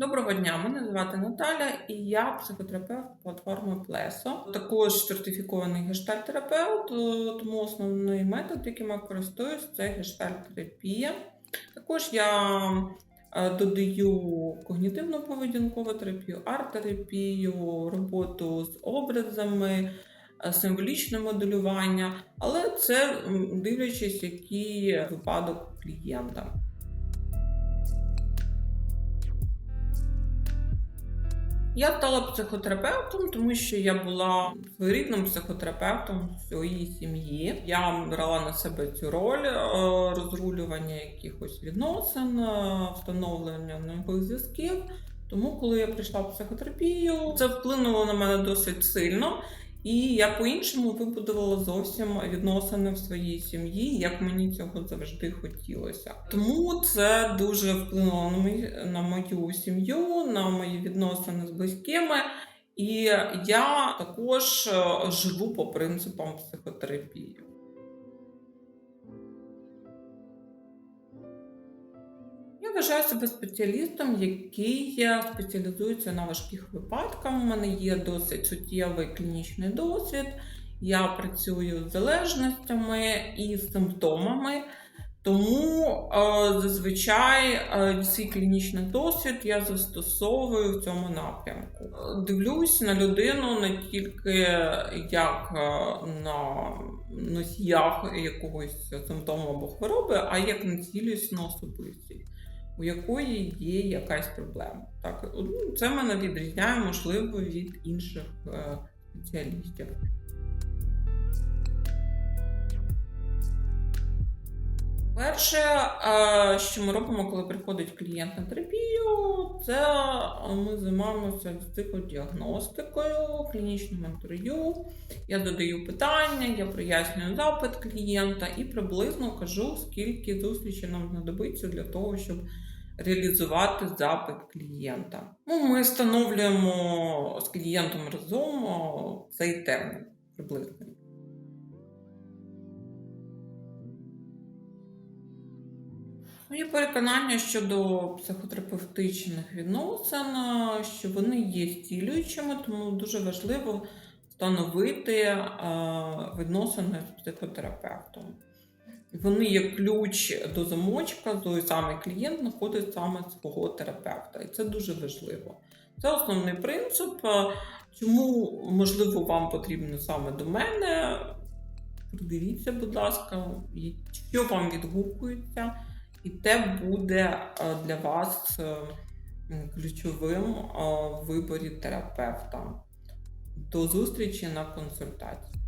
Доброго дня, мене звати Наталя і я психотерапевт платформи Плесо. Також сертифікований гештальтерапевт, е, тому основний метод, яким я користуюсь, це гештальтерапія. Також я е, додаю когнітивну поведінкову терапію, арт-терапію, роботу з образами, е, символічне моделювання, але це дивлячись, який випадок клієнта. Я стала психотерапевтом, тому що я була своєрідним психотерапевтом своїй сім'ї. Я брала на себе цю роль е, розрулювання якихось відносин, е, встановлення нових зв'язків. Тому, коли я прийшла в психотерапію, це вплинуло на мене досить сильно. І я по-іншому вибудувала зовсім відносини в своїй сім'ї, як мені цього завжди хотілося. Тому це дуже вплинуло на мою, на мою сім'ю, на мої відносини з близькими. І я також е, живу по принципам психотерапії. Я вважаю себе спеціалістом, який спеціалізується на важких випадках. У мене є досить суттєвий клінічний досвід. Я працюю з залежностями і симптомами. Тому е, зазвичай е, свій клінічний досвід я застосовую в цьому напрямку. Е, Дивлюсь на людину не тільки як е, на носіях якогось симптому або хвороби, а як на цілісну особистість у якої є якась проблема. Так, ну, це мене відрізняє, можливо, від інших е, спеціалістів. Перше, е, що ми робимо, коли приходить клієнт на терапію, це ми займаємося психодіагностикою, клінічним інтерв'ю. Я задаю питання, я прояснюю запит клієнта і приблизно кажу, скільки зустрічей нам знадобиться для того, щоб реалізувати запит клієнта. Ну, ми встановлюємо з клієнтом разом цей термін приблизно. Моє переконання щодо психотерапевтичних відносин, е, що вони є стілюючими, тому дуже важливо встановити е, відносини з психотерапевтом. Вони є ключ до замочка, той самий клієнт знаходить саме свого терапевта, і це дуже важливо. Це основний принцип. Е, Чому, можливо, вам потрібно саме до мене? Придивіться, будь ласка, що вам відгукується, і те буде е, для вас е, ключовим е, в виборі терапевта. До зустрічі на консультації.